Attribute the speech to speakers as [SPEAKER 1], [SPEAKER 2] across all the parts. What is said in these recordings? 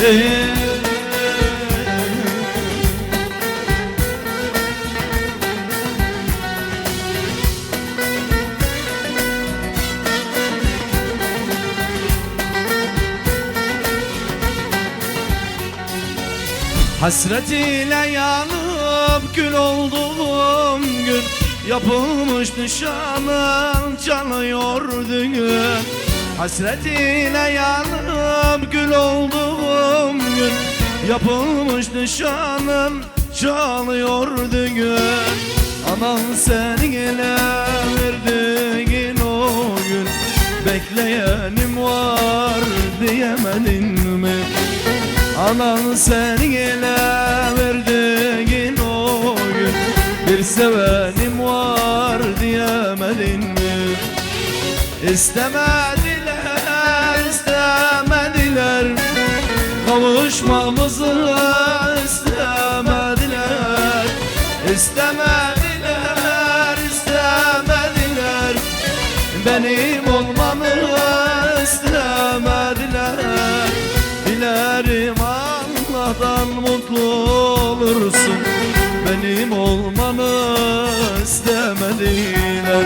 [SPEAKER 1] Hasret ile yanıp gül olduğum gün Yapılmış nişanım çalıyor düğün Hasret ile yanıp gül olduğum gün Yapılmış nişanım çalıyor düğün Anan seni ele verdiğin o gün Bekleyenim var diyemedin mi? Anan seni ele verdiğin o gün Bir sevenim var diyemedin mi? İstemediler, Kavuşmamızı istemediler İstemediler, istemediler. Benim olmamı istemediler. Dilerim Allah'tan mutlu olursun. Benim olmamı istemediler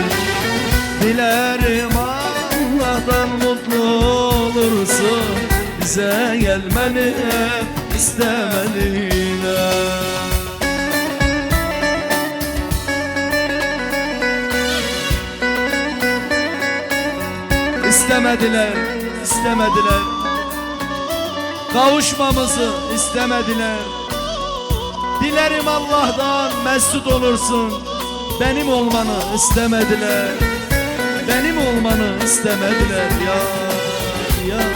[SPEAKER 1] Bize gelmeni istemediler İstemediler, istemediler. Kavuşmamızı istemediler. Dilerim Allah'tan mesut olursun. Benim olmanı istemediler. Benim olmanı istemediler. Ya ya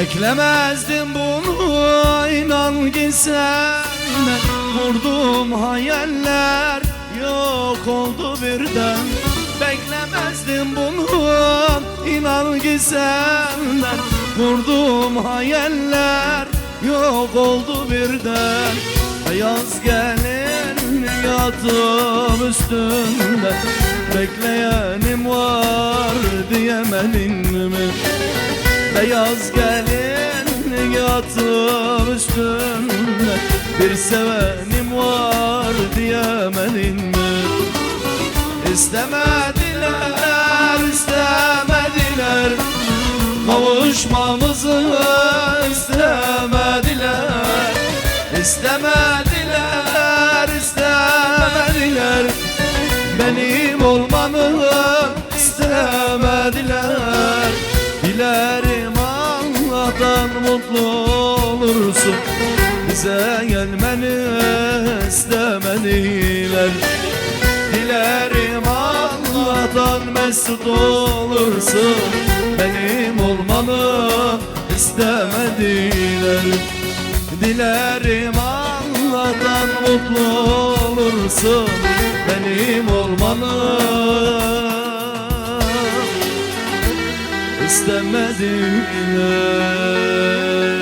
[SPEAKER 1] Beklemezdim bunu inan ki senden Vurdum hayaller yok oldu birden. Beklemezdim bunu inan ki senden Vurdum hayaller yok oldu birden. Yaz gelin yatım üstünde. Bekleyenim var diyemedin mi? Beyaz gelin yatım üstünde Bir sevenim var diyemedin mi? İstemediler, istemediler. Kavuşmamızı istemediler. İstemediler, istemediler Dilerim Allah'tan mesut olursun. Benim olmamı istemediler. Dilerim Allah'tan mutlu olursun. Benim olmamı istemediler